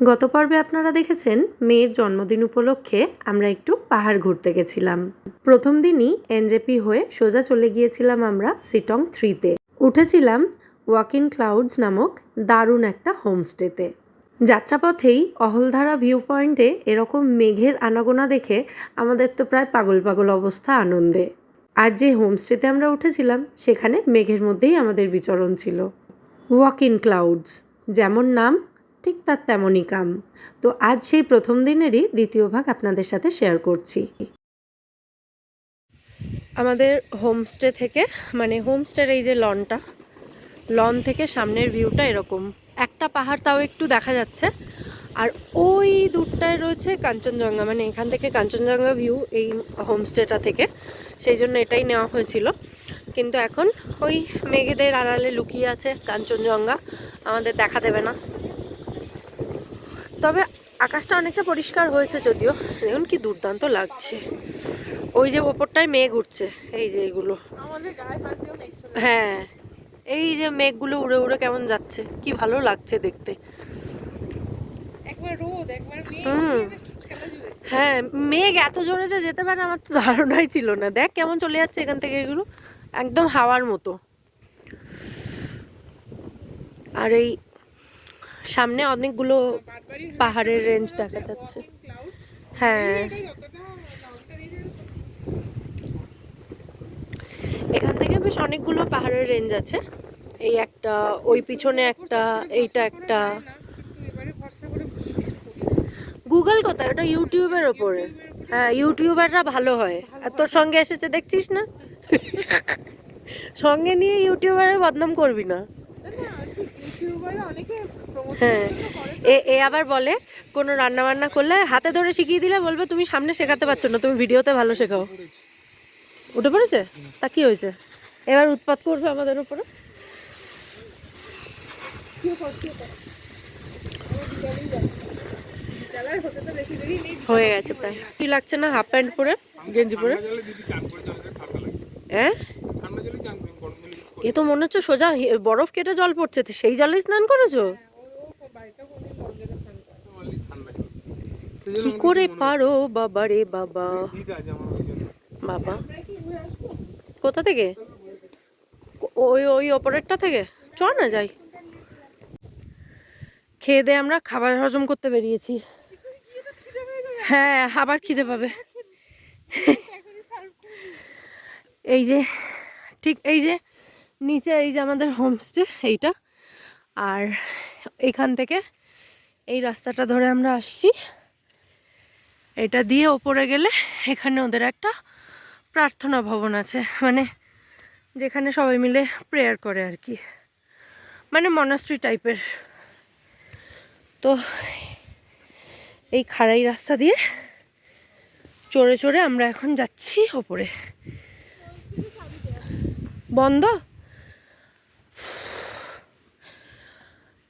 গত পর্বে আপনারা দেখেছেন মেয়ের জন্মদিন উপলক্ষে আমরা একটু পাহাড় ঘুরতে গেছিলাম। প্রথম দিনই এনজেপি হয়ে সোজা চলে গিয়েছিলাম আমরা সিটং থ্রিতে। উঠেছিলাম ওয়াক ইন ক্লাউডস নামক দারুণ একটা হোমস্টেতে। যাত্রাপথেই অহলধারা ভিউ পয়েন্টে এরকম মেঘের আনাগোনা দেখে আমাদের তো প্রায় পাগল পাগল অবস্থা আনন্দে। আর যে হোমস্টেতে আমরা উঠেছিলাম, সেখানে মেঘের মধ্যেই আমাদের বিচরণ ছিল। ওয়াক ইন ক্লাউডস, যেমন নাম ঠিক তার তেমনই কাম। তো আজ সেই প্রথম দিনেরই দ্বিতীয় ভাগ আপনাদের সাথে শেয়ার করছি। আমাদের হোমস্টে থেকে মানে হোমস্টের এই যে লনটা লন থেকে সামনের ভিউটা এরকম। একটা পাহাড় তাও একটু দেখা যাচ্ছে। আর ওই দূরটায় রয়েছে কাঞ্চনজঙ্ঘা মানে এখান থেকে কাঞ্চনজঙ্ঘা ভিউ এই হোমস্টেটা থেকে। সেই জন্য এটাই নেওয়া হয়েছিল। কিন্তু এখন ওই মেঘেদের আড়ালে লুকিয়ে আছে কাঞ্চনজঙ্ঘা। আমাদের দেখা দেবে না। তবে আকাশটা অনেকটা পরিষ্কার হয়েছে যদিও। দেখুন কি দুর্দান্ত লাগছে। ওই যে ওপরটায় মেঘ উঠছে এই যে এগুলো। হ্যাঁ এই যে মেঘগুলো উড়ে উড়ে কেমন যাচ্ছে কি ভালো লাগছে দেখতে। একবার রোদ একবার হুম। হ্যাঁ মেঘ এত জোরে যে যেতে পারে আমার তো ধারণাই ছিল না। দেখ কেমন চলে যাচ্ছে এখান থেকে এগুলো একদম হাওয়ার মতো। আর এই সামনে অনেকগুলো পাহাড়ের রেঞ্জ দেখা যাচ্ছে। হ্যাঁ। এখান থেকে বেশ অনেকগুলো পাহাড়ের রেঞ্জ আছে। এই একটা, ওই পিছনে একটা, এইটা একটা। গুগল কোথায়? ওটা ইউটিউবের ওপরে। হ্যাঁ ইউটিউবাররা ভালো হয়। আর তোর সঙ্গে এসেছে, দেখছিস না? সঙ্গে নিয়ে ইউটিউবারের বদনাম করবি না। না ঠিক ইউটিউবারে অনেকে প্রমোশন হ্যাঁ। এ এ আবার বলে কোনো রান্না বান্না করলে হাতে ধরে শিখিয়ে দিলে বলবে তুমি সামনে শেখাতে পারছ না তুমি ভিডিওতে ভালো শেখাও। উঠে পড়েছে। তা কি হয়েছে? এবার উৎপাত করবে আমাদের উপরে। হয়ে গেছে প্রায়। কি লাগছে না হাফ প্যান্ট পরে গেঞ্জি পরে? হ্যাঁ ঠান্ডা জলে চান করি গরম জলে কিছু এ তো মনে হচ্ছে সোজা বরফ কেটে জল পড়ছে। সেই জলে স্নান করেছ? কি করে পারো বাবা রে বাবা? বাবা। কোথা থেকে? ওই ওই ওপরেরটা থেকে? চ না যাই। খেয়ে দিয়ে আমরা, খাবার হজম করতে বেরিয়েছি। হ্যাঁ আবার খিদে পাবে। এই যে, ঠিক এই যে নিচে এই যে আমাদের হোমস্টে এইটা। আর এখান থেকে এই রাস্তাটা ধরে আমরা আসছি। এটা দিয়ে ওপরে গেলে এখানে ওদের একটা প্রার্থনা ভবন আছে। মানে যেখানে সবাই মিলে প্রেয়ার করে আর কি। মানে মনাস্ট্রি টাইপের তো এই খাড়াই রাস্তা দিয়ে চড়ে চড়ে আমরা এখন যাচ্ছি ওপরে। বন্ধ?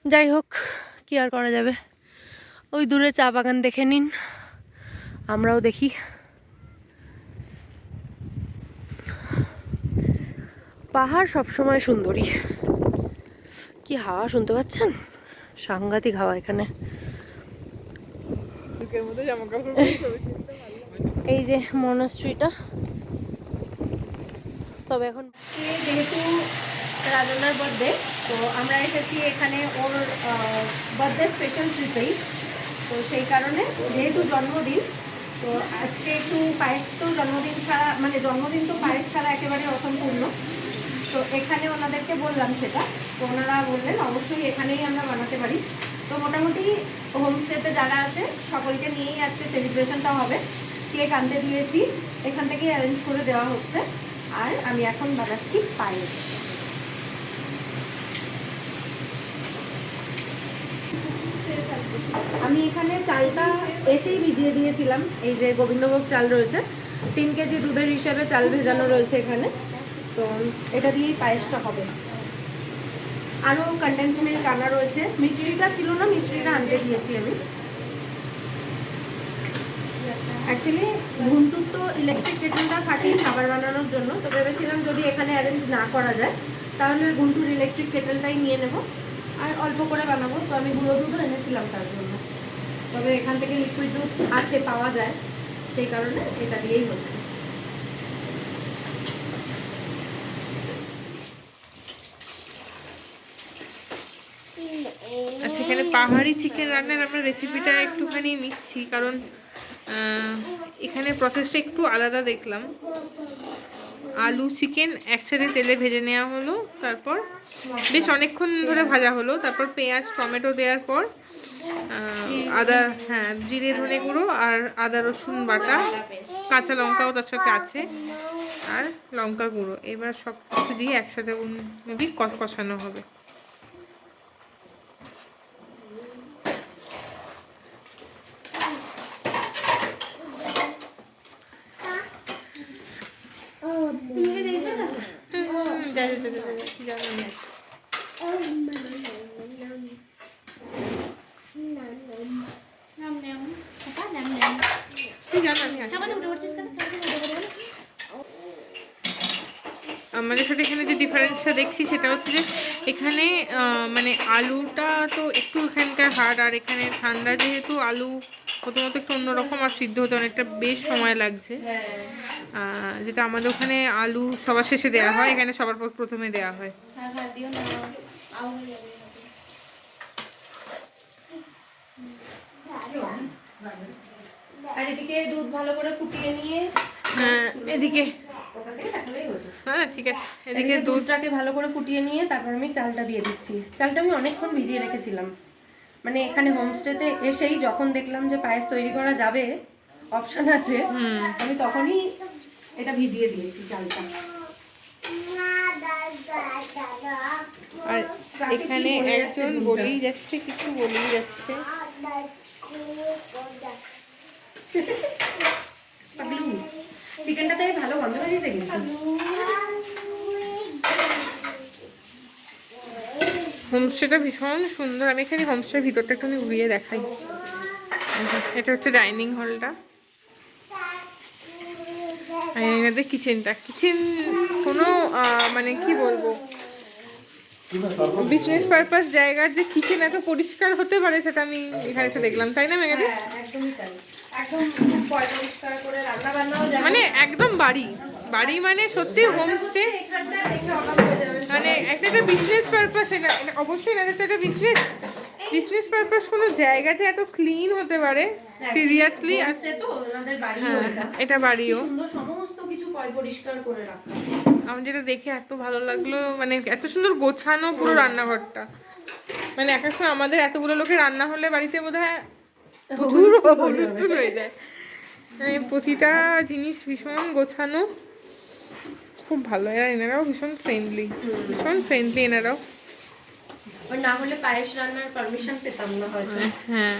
যাই হোক কি আর করা যাবে? ওই দূরে চা বাগান দেখে নিন আমরাও দেখি। পাহাড় সবসময় সুন্দরী। কি হাওয়া শুনতে পাচ্ছেন? সাংঘাতিক হাওয়া এখানে। এই যে মনাস্ট্রিটা তবে এখন যেহেতু রাজনার বার্থডে তো আমরা এসেছি এখানে ওর বার্থডে স্পেশাল ট্রিপেই তো সেই কারণে যেহেতু জন্মদিন, তো আজকে একটু পায়েস তো জন্মদিন ছাড়া মানে জন্মদিন তো পায়েস ছাড়া একেবারে অসম্পূর্ণ। তো এখানে ওনাদেরকে বললাম সেটা, তো ওনারা বললেন, অবশ্যই এখানেই আমরা বানাতে পারি। তো মোটামুটি হোমস্টেতে যারা আছে, সকলকে নিয়েই আজকে সেলিব্রেশনটা হবে। কেক আনতে দিয়েছি, এখান থেকেই অ্যারেঞ্জ করে দেওয়া হচ্ছে। আর আমি এখন বানাচ্ছি পায়েস। আমি এখানে চালটা এসেই ভিজিয়ে দিয়েছিলাম। এই যে গোবিন্দভোগ চাল রয়েছে, তিন কেজি দুধের হিসাবে চাল ভেজানো রয়েছে এখানে। তো এটা দিয়েই পায়েসটা হবে। আরও কন্ডেন্স মিল্ক আনা রয়েছে। মিচড়িটা ছিল না মিচড়িটা আনতে দিয়েছি আমি। অ্যাকচুয়ালি ঘুমটুর তো ইলেকট্রিক কেটেলটা থাকেই খাবার বানানোর জন্য, তো ভেবেছিলাম যদি এখানে অ্যারেঞ্জ না করা যায়, তাহলে ওই ঘুমটুর ইলেকট্রিক কেটেলটাই নিয়ে নেব। আর অল্প করে বানাবো। তো আমি গুঁড়ো দুধও এনেছিলাম তার জন্য। তবে এখান থেকে লিকুইড দুধ আছে, পাওয়া যায়। সেই কারণে এটা দিয়েই হচ্ছে। আচ্ছা এখানে পাহাড়ি চিকেন রান্নার আমরা রেসিপিটা একটুখানি নিচ্ছি, কারণ এখানে প্রসেসটা একটু আলাদা দেখলাম। আলু চিকেন একসাথে তেলে ভেজে নেওয়া হলো, তারপর বেশ অনেকক্ষণ ধরে ভাজা হলো, তারপর পেঁয়াজ, টমেটো দেওয়ার পর আদা হ্যাঁ জিরে, ধনে গুঁড়ো আর আদা, রসুন বাটা, কাঁচা লঙ্কাও তার সাথে আছে, আর লঙ্কা গুঁড়ো। এবার সব কিছু দিয়ে একসাথে মেবি কষানো হবে। যে এখানে মানে আলুটা তো একটু এখানকার হার্ড আর এখানে ঠান্ডা যেহেতু আলু প্রথমত একটু অন্যরকম আর সিদ্ধ হতে অনেকটা বেশ সময় লাগছে। যেটা আমাদের ওখানে আলু সবার শেষে দেওয়া হয় এখানে সবার পর প্রথমে দেওয়া হয়। আর এদিকে দুধ ভালো করে ফুটিয়ে নিয়ে হ্যাঁ এদিকে হ্যাঁ ঠিক আছে। এদিকে এদিকে দুধটাকে ভালো করে ফুটিয়ে নিয়ে তারপর আমি চালটা দিয়ে দিচ্ছি। চালটা আমি অনেকক্ষণ ভিজিয়ে রেখেছিলাম। মানে এখানে হোমস্টেতে এসেই যখন দেখলাম যে পায়েস তৈরি করা যাবে অপশন আছে আমি তখনই এটা ভিজিয়ে দিয়েছি চালটা। আর এখানে একজন বলেই যাচ্ছে কিছু বলেই যাচ্ছে। চিকেনটাতে ভালো গন্ধ বেরিয়েছে কিন্তু। হোমস্টেটা ভীষণ সুন্দর। আমি এখানে হোমস্টের ভিতরটা একটু ঘুরিয়ে দেখাই। এটা হচ্ছে ডাইনিং হলটা। এনাদের কিচেনটা। কিচেন কোনো মানে কি বলব? বিজনেস পারপাস জায়গার যে কিচেন এত পরিষ্কার হতে পারে সেটা আমি এখানে এসে দেখলাম। তাই না মেঘাদি? হ্যাঁ একদমই তাই। একদম পরিষ্কার করে রান্না বান্নাও মানে একদম বাড়ি। বাড়ি মানে সত্যি হোমস্টে মানে একটা একটা বিজনেস পারপাস এটা অবশ্যই না এটা একটা বিজনেস বিজনেস পারপাস কোনো জায়গা যে এত ক্লিন হতে পারে। সিরিয়াসলি হ্যাঁ এটা বাড়িও। সুন্দর সমস্ত কিছু পরিষ্কার করে রাখা। আমার যেটা দেখে এত ভালো লাগল মানে এত সুন্দর গোছানো পুরো রান্নাঘরটা। মানে এক আমাদের এতগুলো লোকের রান্না হলে বাড়িতে বোধ হয় প্রচুর অনুষ্ঠান হয়ে যায়। মানে প্রতিটা জিনিস ভীষণ গোছানো। খুব ভালো এরা এনারাও ভীষণ ফ্রেন্ডলি ভীষণ ফ্রেন্ডলি এনারাও। না হলে পায়েস রান্নার পারমিশন পেতাম না হয়তো। হ্যাঁ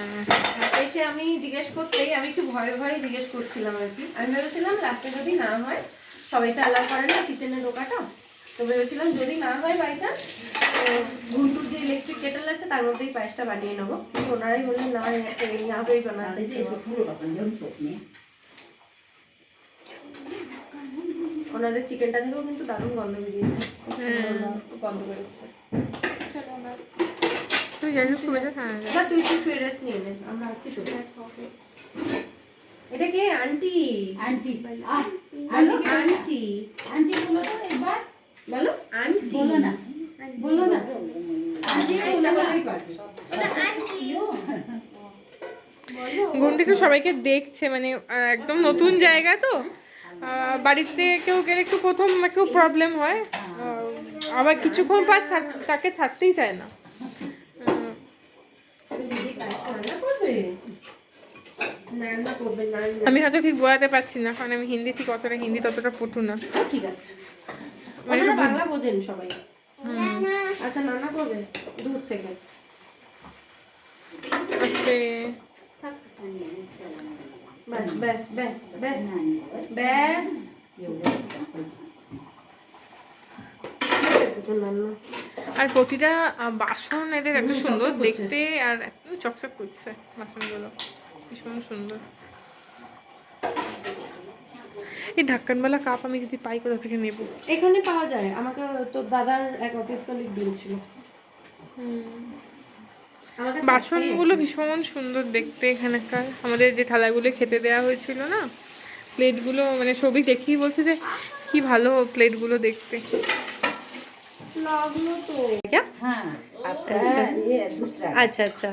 এসে আমি জিজ্ঞেস করতেই আমি একটু ভয়ে ভয়ে জিজ্ঞেস করছিলাম আর কি। আমি ভেবেছিলাম লাস্টে যদি না হয় সবাই তো অ্যালাউ করে না কিচেনে ঢোকাটা তো ভেবেছিলাম যদি না হয় বাই চান্স ঘুন্টুর যে ইলেকট্রিক কেটেল আছে তার মধ্যেই পায়েসটা বানিয়ে নেব। কিন্তু ওনারাই বললেন না এই না বানাতে ওনাদের চিকেনটা থেকেও কিন্তু দারুণ গন্ধ বেরিয়েছে। গন্ধ বেরোচ্ছে। তুই যাই শুয়ে যা, হ্যাঁ তুই একটু শুয়ে রেস্ট নিয়ে নে আমরা আছি তো। এটা কে? আন্টি। আন্টি বলো। আন্টি। আন্টি বলো তো একবার বলো। আন্টি। বলো না। বলো। না ঘন্টি তো সবাইকে দেখছে মানে একদম নতুন জায়গা তো। বাড়িতে কেউ গেলে একটু প্রথম একটু প্রবলেম হয়। আবার কিছুক্ষণ পর তাকে ছাড়তেই চায় না। আমি হয়তো ঠিক বোঝাতে পারছি না কারণ আমি হিন্দি ঠিক অতটা হিন্দি ততটা পটু না। ঠিক আছে। মানে বাংলা বোঝেন সবাই। আচ্ছা রান্না করবে দূর থেকে। আস্তে ব্যাস আর প্রতিটা বাসন এদের এত সুন্দর দেখতে আর একদম চকচক করছে বাসনগুলো। ভীষণ সুন্দর। এই ঢাক্কানওয়ালা কাপ আমি যদি পাই কোথা থেকে নেব? এখানে পাওয়া যায়। আমাকে তো দাদার এক অফিস কলিগ দিয়েছিল। বাসনগুলো ভীষণ সুন্দর দেখতে এখানকার। আমাদের যে থালাগুলো খেতে দেওয়া হয়েছিল না প্লেটগুলো মানে ছবি দেখেই বলছে যে কি ভালো প্লেটগুলো দেখতে। হ্যাঁ, আচ্ছা।, ইয়ে, আচ্ছা আচ্ছা।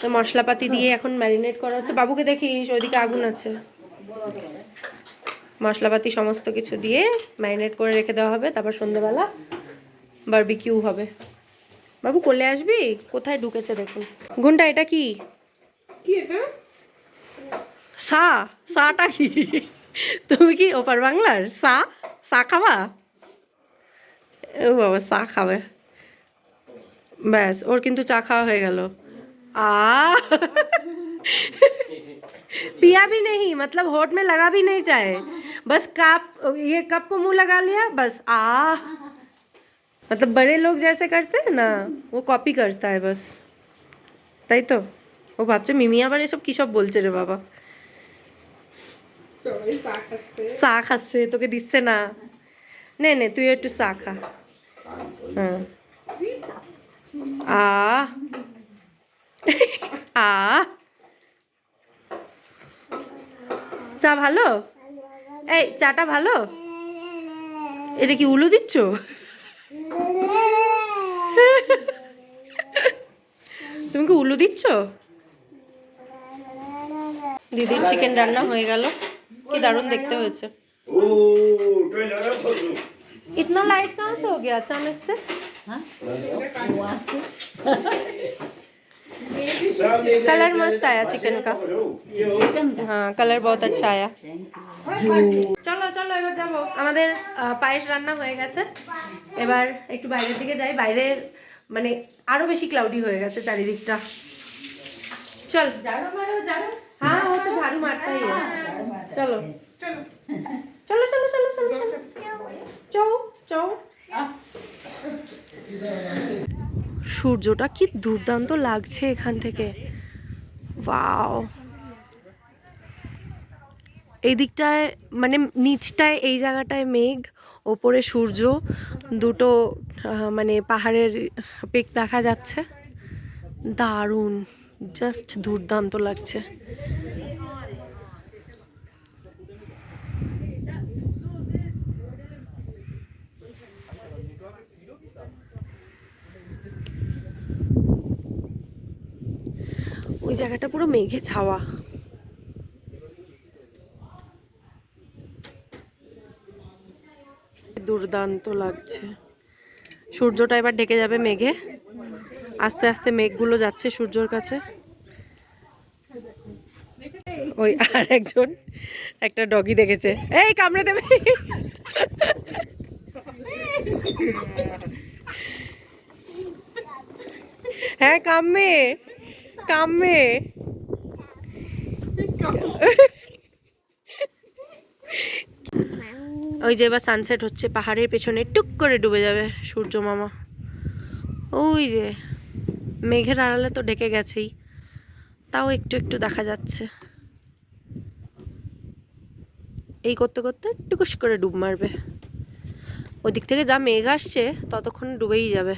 তো মশলাপাতি দিয়ে এখন ম্যারিনেট করা হচ্ছে। বাবুকে দেখিস ওইদিকে আগুন আছে। মশলাপাতি সমস্ত কিছু দিয়ে ম্যারিনেট করে রেখে দেওয়া হবে। তারপর সন্ধ্যেবেলা বারবিকিউ হবে। বাবু কোলে আসবি? কোথায় ঢুকেছে দেখুন। গুনটা এটা কি? কি এটা? সা সাটা কি? তুমি কি ওপার বাংলার? সা সা খাবা? ও বাবা চা খাবে। ব্যাস ওর কিন্তু চা খাওয়া হয়ে গেল। आ पिया भी नहीं मतलब होठ में लगा भी नहीं चाहे बस कप ये कप को मुंह लगा लिया बस आ मतलब बड़े लोग जैसे करते हैं ना वो कॉपी करता है बस তাই তো ও ভাবছে মিমি আবার এসব কী সব বলছে রে বাবা সবাই চা খাচ্ছে চা খাচ্ছে তোকে দিচ্ছে না নে নে তুই একটু চা খা হ্যাঁ আ আ চা ভালো এই চাটা ভালো এটা কি উলু দিচ্ছ তুমি কি উলু দিচ্ছ দিদির চিকেন রান্না হয়ে গেল কি দারুণ দেখতে হয়েছে ओ ट्रेलर है फसू इतना लाइट कहाँ से हो गया अचानक से हाँ वहाँ से कलर मस्त आया चिकन का हाँ कलर बहुत अच्छा आया চলো চলো এবার যাবো আমাদের আহ, পায়েস রান্না হয়ে গেছে এবার একটু বাইরের দিকে যাই বাইরে মানে আরো বেশি ক্লাউডি হয়ে গেছে চারিদিকটা চল झाड़ू मारो झाड़ू हाँ वो तो झाड़ू मारता ही है चलो चलो चलो चलो चलो चलो চৌ চৌ সূর্যটা কি দুর্দান্ত লাগছে এখান থেকে। ওয়াও এই দিকটায় মানে নিচটায়, এই জায়গাটায় মেঘ, ওপরে সূর্য, দুটো মানে পাহাড়ের পেক দেখা যাচ্ছে। দারুণ জাস্ট দুর্দান্ত লাগছে। ওই জায়গাটা পুরো মেঘে ছাওয়া। দুর্দান্ত লাগছে। সূর্যটা এবার ঢেকে যাবে মেঘে। আস্তে আস্তে মেঘগুলো যাচ্ছে সূর্যর কাছে। ওই আর একজন, একটা ডগি দেখেছে। এই কামড়ে দেবে। হ্যাঁ কামে কামে। ওই যে এবার সানসেট হচ্ছে, পাহাড়ের পেছনে টুক করে ডুবে যাবে সূর্য মামা। ওই যে, মেঘের আড়ালে তো ডেকে গেছেই, তাও একটু একটু দেখা যাচ্ছে। এই করতে করতে টুকুস করে ডুব মারবে। ওদিক থেকে যা মেঘ আসছে, ততক্ষণ ডুবেই যাবে।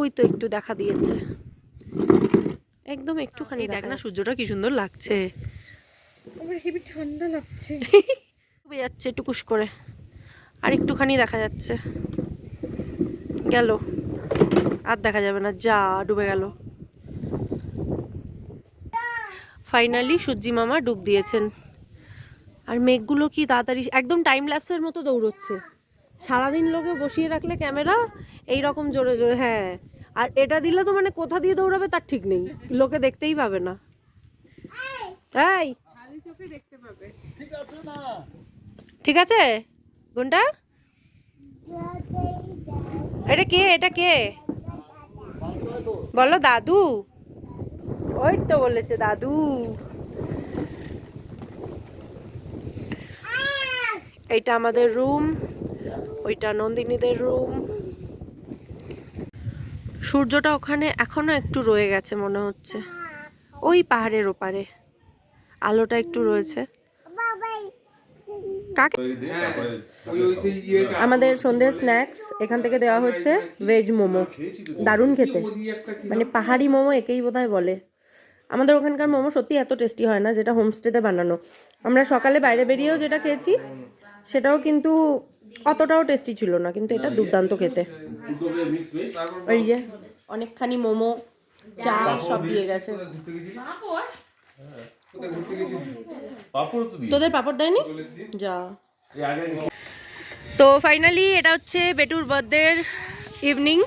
ওই তো একটু দেখা দিয়েছে। একদম একটুখানি দেখ না সূর্যটা কি সুন্দর লাগছে। আমার হেবি ঠান্ডা লাগছে। ডুবে যাচ্ছে টুকুস করে। আর একটুখানি দেখা যাচ্ছে। গেল। আর দেখা যাবে না যা ডুবে গেল। ফাইনালি সূর্যি মামা ডুব দিয়েছেন। আর মেঘগুলো কি তাড়াতাড়ি একদম টাইম ল্যাপসের মতো দৌড়চ্ছে। সারাদিন লোকে বসিয়ে রাখলে ক্যামেরা এই রকম জোরে জোরে হ্যাঁ। আর এটা দিলে তো মানে কোথা দিয়ে দৌড়াবে তার ঠিক নেই। লোকে দেখতেই পাবে না। তাই ঠিক আছে কোনটা এটা কে এটা কে? বলো দাদু। ওই তো বলেছে দাদু। এইটা আমাদের রুম ওইটা নন্দিনীদের রুম সূর্যটা ওখানে এখনও একটু রয়ে গেছে মনে হচ্ছে। ওই পাহাড়ের ওপারে। আলোটা একটু রয়েছে। আমাদের সন্ধ্যের স্ন্যাক্স এখান থেকে দেওয়া হচ্ছে ভেজ মোমো। দারুণ খেতে। মানে পাহাড়ি মোমো একেই বোধহয় বলে। আমাদের ওখানকার মোমো সত্যি এত টেস্টি হয় না, যেটা হোমস্টেতে বানানো। আমরা সকালে বাইরে বেরিয়েও যেটা খেয়েছি, সেটাও কিন্তু অতটাও টেস্টি ছিল না কিন্তু এটা দুর্দান্ত খেতে। এই যে অনেকখানি মোমো চা সব দিয়ে গেছে। তোদের পাপড় দেয়নি? যা। তো ফাইনালি এটা হচ্ছে বেটুর বার্থডের ইভিনিং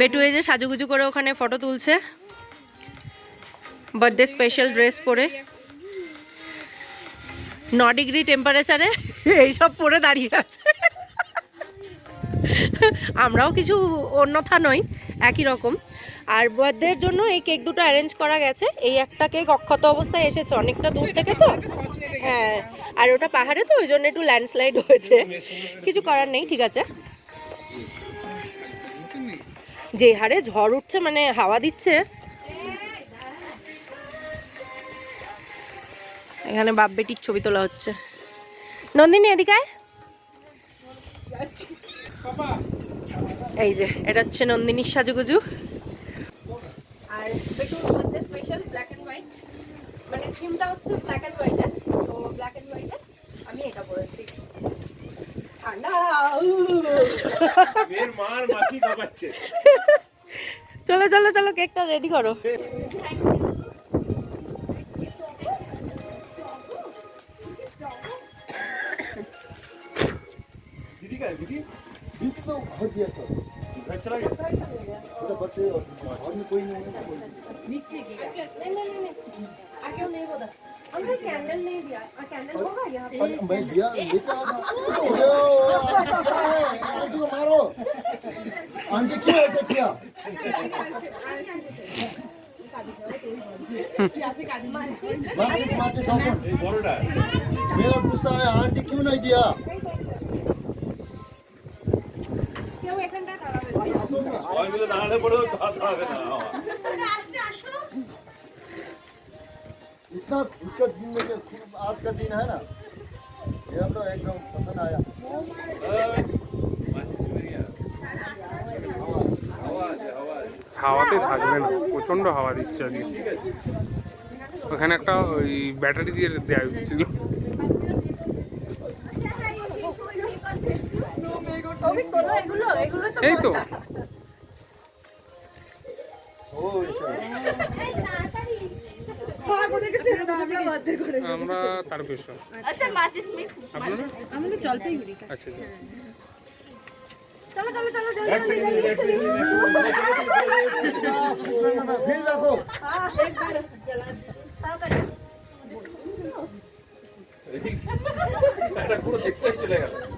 বেটু এই যে সাজুগুজু করে ওখানে ফটো তুলছে। বার্থডে স্পেশাল ড্রেস পরে। ন ডিগ্রি টেম্পারেচারে এইসব পরে দাঁড়িয়ে আছে। আমরাও কিছু অন্যথা নই, একই রকম। আর বার্থডের জন্য এই কেক দুটো অ্যারেঞ্জ করা গেছে। এই একটা কেক অক্ষত অবস্থায় এসেছে, অনেকটা দূর থেকে তো। হ্যাঁ আর ওটা পাহাড়ে তো, ওই জন্য একটু ল্যান্ডস্লাইড হয়েছে। কিছু করার নেই, ঠিক আছে। যে হারে ঝড় উঠছে মানে হাওয়া দিচ্ছে। এখানে বাপ বেটির ছবি তোলা হচ্ছে। নন্দিনী এদিকে এই যে এটা হচ্ছে নন্দিনীর সাজুগুজু। আর বেটুর মধ্যে স্পেশাল ব্ল্যাক এন্ড হোয়াইট মানে থিমটা হচ্ছে ব্ল্যাক এন্ড হোয়াইটে তো ব্ল্যাক এন্ড হোয়াইটে আমি এটা পরেছি। ঠান্ডা। এর মার মাসি চলো চলো চলো কেকটা রেডি করো। 애들이 밀도 어디에서? 배출하게. 제가 봤어요. 언니 보이는 거 미치기. 아껴내보다. 안될게 안 될래 비 안될 거가 야. 아니 왜 미안 미안하다. 어려. 알지도 말어. 안 될게 이 새끼야. माचिस माचिस अपन मेरा गुस्सा है आंटी क्यों नहीं दिया इतना उसका जिंदगी खूब आज का दिन है ना मेरा तो एकदम पसंद आया মাছিস বেরিয়ে हवा। হাওয়া আছে হাওয়া আছে হাওয়াতে থাকবে না প্রচন্ড হাওয়া দিচ্ছে আজকে ওখানে একটা ওই ব্যাটারি দিয়ে দেওয়া ছিল এই তো আমরা তার পেছন আপনারা আমাদের জলপাইগুড়ি আচ্ছা আচ্ছা চলো চলো চলো চলো এক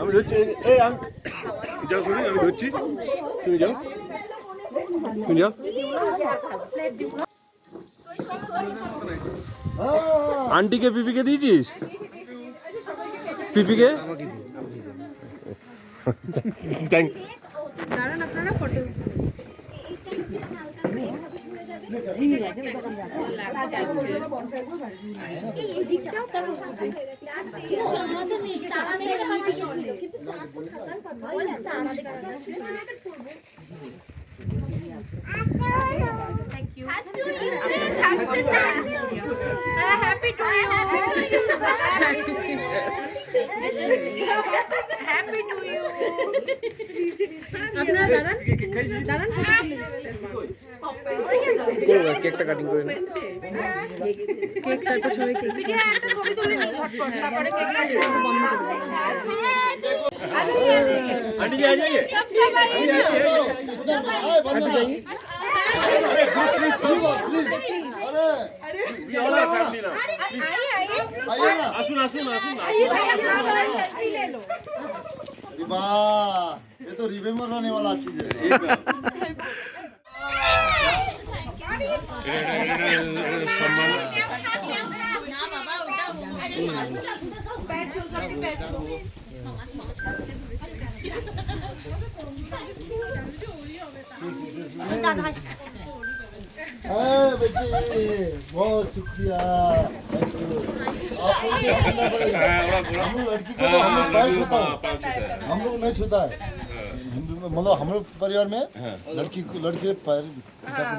আমি ধরছি, এই আঙ্ক। যাও, শুনি, আমি ধরছি। তুমি যাও। তুমি যাও। আন্টিকে পিপিকে দিয়েছিস? পিপিকে থ্যাঙ্কস দাঁড়ান আপনারা ফটো ঠিক আছে আমাদের নেই তারা দেখে আছে কিন্তু তারা দেখে আছে happy to you happy to you আপনারা দাঁড়ান। দাঁড়ান কেকটা কাটিং করে কেক তারপর সবাই কেক একটা ছবি তুলে নিই ঝটপট তারপরে কেক কাটতে বন্ধ করে आंटी जी आ जाइए सबसे बड़ी हाय बंदो अरे ये ऑल आवर फैमिली ना आइए ना आसुन आसुन आसुन सेल्फी ले लो अरे वाह ये तो रिमेम्बर होने वाला चीज है সম্মান बैठो सबसे बैठो हाँ बेटी बहुत शुक्रिया थैंक यू आपको भी हंसना पड़ेगा हम लोग लड़की को तो हम लोग पैर छूता हूँ हम लोग नहीं छूता है हिंदू में मतलब हम लोग परिवार में लड़की को लड़के पैर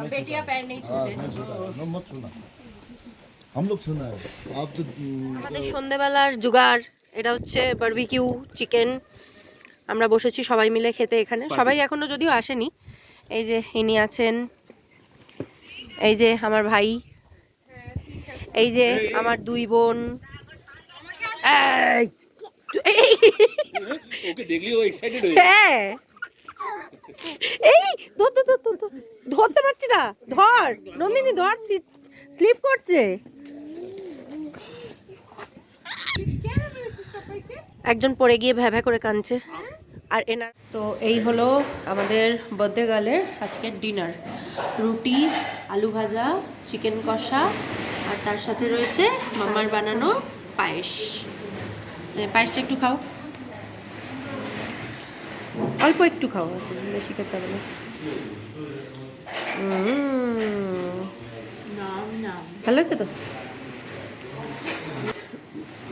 बेटियां पैर नहीं हाँ नहीं छूता है no, मत छूना हम लोग सुना है आप तो हम्म, আমাদের সন্ধেবেলার জুগার এটা হচ্ছে বারবিকিউ চিকেন আমরা বসেছি সবাই মিলে খেতে এখানে সবাই এখনো যদিও আসেনি এই যে ইনি আছেন এই যে আমার ভাই এই যে আমার দুই বোন। এই। হ্যাঁ। ধরতে পারছি না। ধর। নন্দিনী ধর স্লিপ করছে। একজন পড়ে গিয়ে ভ্যাভ্যা করে কাঁদছে। আর এনার তো এই হলো আমাদের বার্থডে গালের আজকের ডিনার রুটি আলু ভাজা চিকেন কষা আর তার সাথে রয়েছে মামার বানানো পায়েস এ, পায়েসটা একটু খাও অল্প একটু খাও অল্প, বেশি খেতে হবে না উম, ভালো আছে তো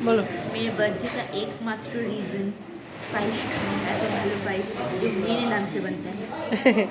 বলো मेरे बर्थडे का एकमात्र रीज़न पाइस खाना है तो भालो पाइस जो मेरे नाम से बनता है